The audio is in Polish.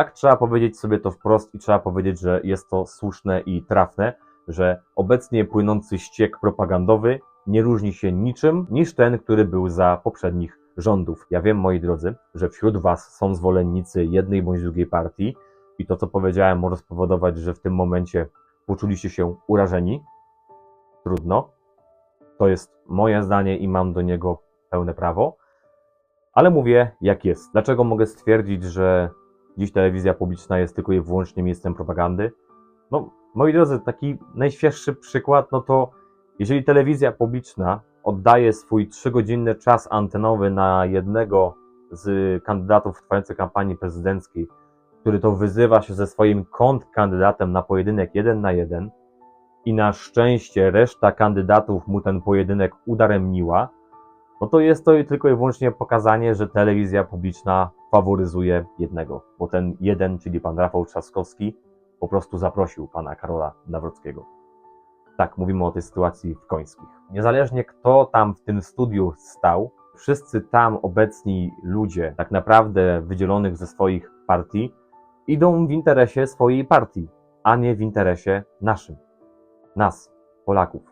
Tak trzeba powiedzieć sobie to wprost i trzeba powiedzieć, że jest to słuszne i trafne, że obecnie płynący ściek propagandowy nie różni się niczym niż ten, który był za poprzednich rządów. Ja wiem, moi drodzy, że wśród Was są zwolennicy jednej bądź drugiej partii i to, co powiedziałem, może spowodować, że w tym momencie poczuliście się urażeni. Trudno. To jest moje zdanie i mam do niego pełne prawo. Ale mówię, jak jest. Dlaczego mogę stwierdzić, że dziś telewizja publiczna jest tylko i wyłącznie miejscem propagandy? No, moi drodzy, taki najświeższy przykład, no to jeżeli telewizja publiczna oddaje swój trzygodzinny czas antenowy na jednego z kandydatów trwającej kampanii prezydenckiej, który to wyzywa się ze swoim kontrkandydatem na pojedynek jeden na jeden i na szczęście reszta kandydatów mu ten pojedynek udaremniła, no to jest to tylko i wyłącznie pokazanie, że telewizja publiczna faworyzuje jednego, bo ten jeden, czyli pan Rafał Trzaskowski, po prostu zaprosił pana Karola Nawrockiego. Tak, mówimy o tej sytuacji w Końskich. Niezależnie kto tam w tym studiu stał, wszyscy tam obecni ludzie, tak naprawdę wydzielonych ze swoich partii, idą w interesie swojej partii, a nie w interesie naszym. Nas, Polaków.